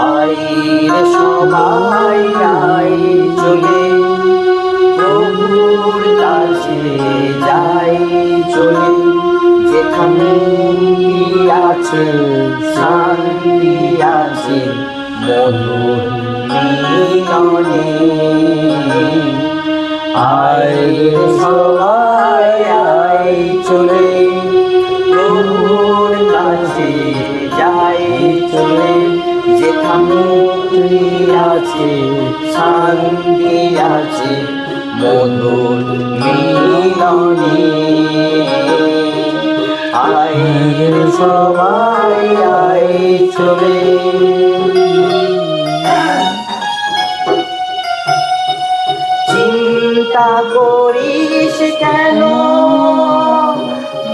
আইরে সবাই আই চলে। প্রভুর কাছে যাই চলে, যেখানে আছে শান্তি আছে, মধুর মিলনে আইরে সবাই আই চলে প্রভুর কাছে যাই চলে, যেখানে আছে শান্তি আছে মধুর সবাই চলে। চিন্তা করিস কেন?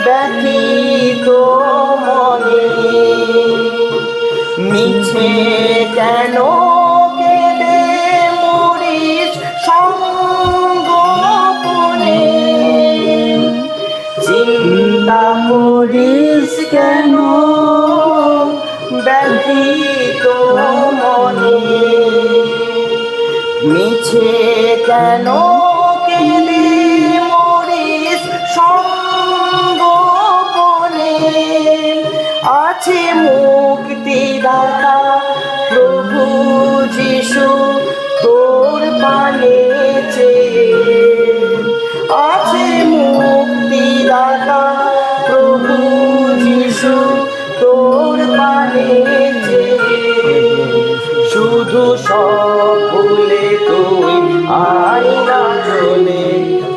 ব্যথিত কেন ব্যথিত মনে? মিছে কেন কেঁদে মরিস সঙ্গোপনে? আছে মুক্তি দাতা প্রভু যিশু তোর পানে। সব ভুলে তুই আয় না চলে,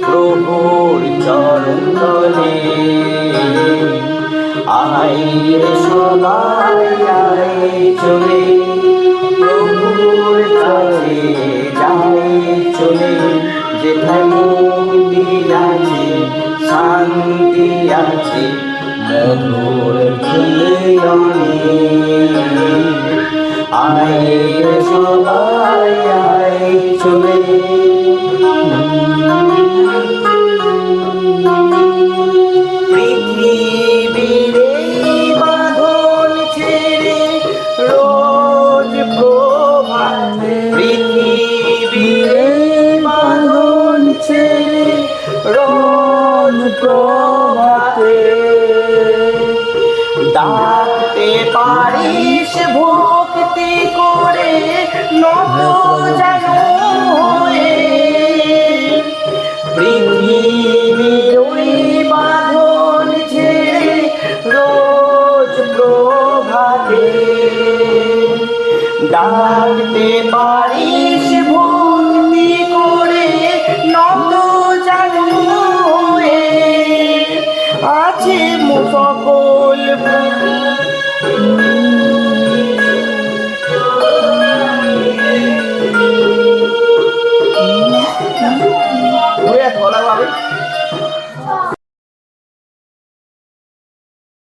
প্রভুর চরণ তলে আয় রে সবাই আয় চলে, প্রভুর কাছে যাই চলে। যেখানে আছে, শান্তি আছে, মধুর ফুলে মিলনে আয় রে সবাই আয় চলে প্রভাতে ডাকতে পারিস ভক্তি করে নত যেন হয়ে। পৃথিবীর ওই বাঁধন ছেড়ে রোজ ডাকতে পারিস